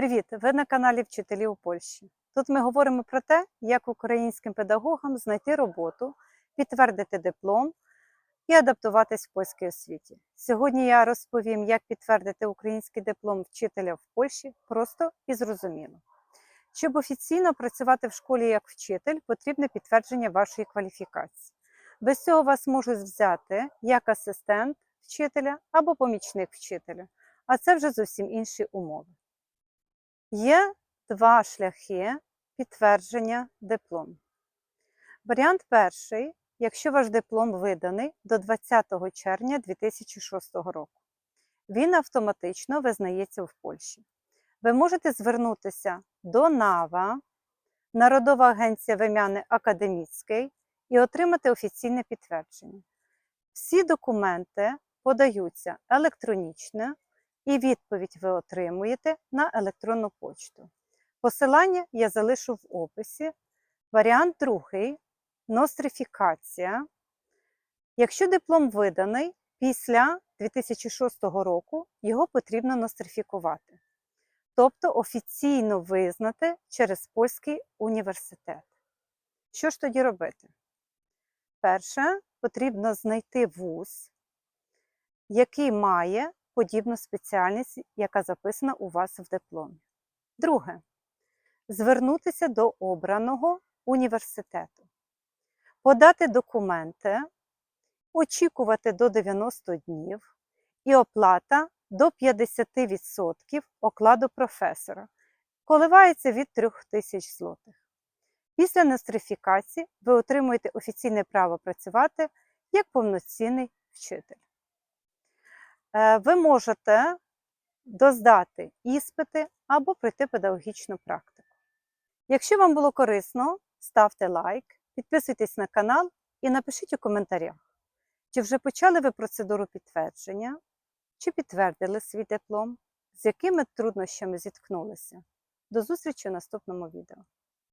Привіт! Ви на каналі Вчителі у Польщі. Тут ми говоримо про те, як українським педагогам знайти роботу, підтвердити диплом і адаптуватись в польській освіті. Сьогодні я розповім, як підтвердити український диплом вчителя в Польщі просто і зрозуміло. Щоб офіційно працювати в школі як вчитель, потрібне підтвердження вашої кваліфікації. Без цього вас можуть взяти як асистент вчителя або помічник вчителя, а це вже зовсім інші умови. Є два шляхи підтвердження диплому. Варіант перший, якщо ваш диплом виданий до 20 червня 2006 року. Він автоматично визнається в Польщі. Ви можете звернутися до НАВА, Народова агенція вимяни Академіцький, і отримати офіційне підтвердження. Всі документи подаються електронічно, і відповідь ви отримуєте на електронну почту. Посилання я залишу в описі. Варіант другий нострифікація. Якщо диплом виданий після 2006 року, його потрібно нострифікувати, тобто офіційно визнати через польський університет. Що ж тоді робити? Перше, потрібно знайти вуз, який має подібну спеціальність, яка записана у вас в дипломі. Друге, звернутися до обраного університету, подати документи, очікувати до 90 днів і оплата до 50% окладу професора, коливається від 3000 злотих. Після нострифікації ви отримуєте офіційне право працювати як повноцінний вчитель. Е, Ви можете доздати іспити або пройти педагогічну практику. Якщо вам було корисно, ставте лайк, підписуйтесь на канал і напишіть у коментарях, чи вже почали ви процедуру підтвердження, чи підтвердили свій диплом, з якими труднощами зіткнулися. До зустрічі у наступному відео.